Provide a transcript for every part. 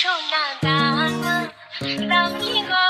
手拿大棍，当一个。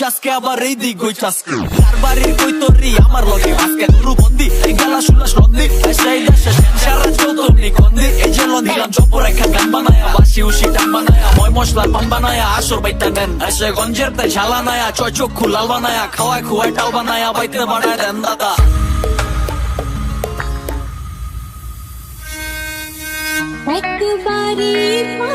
জাসকে আবার এই দিক গই চাসকে তার বাড়ির কই তোরি আমার লগে আজকে নুরু বন্দি এই গালা শুলাস লন্দি এসাই দেশে সারা চৌতমনি কন্দি এই যে লন্দিলাম গান বানায়া বাসি উসি টান বানায়া। ময় মশলার পান বানায়া আসর বাইতা দেন এসে গঞ্জের তে ঝালা নায়া চয় চক্ষু লাল বানায়া খাওয়ায় খুয়ায় টাল বানায়া বাইতে বানায় দেন দাদা একবারই পাওয়া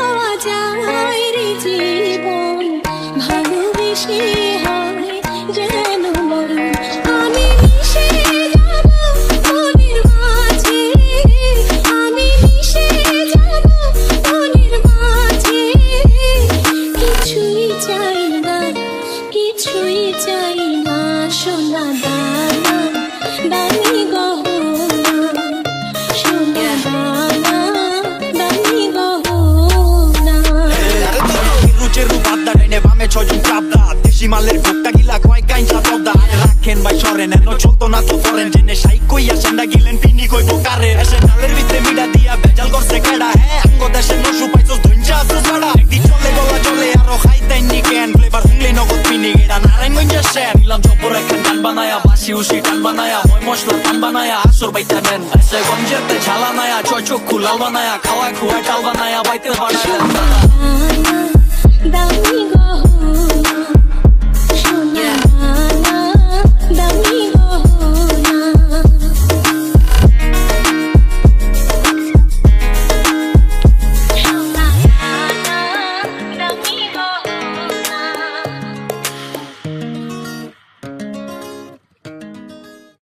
রুচের রূপ আড্ডা ডাইনে বামে ছয়জন চাপদা। দেশি মালের ভুট্টা গিলা কয় কাইঞ্চা চবদা রাখেন ভাই, সরেন, এন চলতো না তো ফরেন জেনে সাই কইয়া সেন্ডা গিলেন পিনি কইব কারে এসে নালের ভিতরে মিডা দিয়া বেজাল করছে কেডা হ্যাঁ আঙ্গ দেশে নসু পাইছস ধইঞ্চা আসুস বেড়া একদিন চলে, গলা চলে আরও খাই তাইনি কেন। ফ্লেভার হুংলি নগদ পিনি গেডা নারায়ণগঞ্জের শের নিলাম চপর একটা টান বানায়া, বাসি উসি টান বানায়া ময় মশলা টান বানায়া, আসর বাইতা নেন। এসে গঞ্জের তে ঝালা নায়া চয় চক্ষু লাল বানায়া, খাওয়ায় খুয়ায় টাল বানায়া, বাইতে বাড়ায় 当你。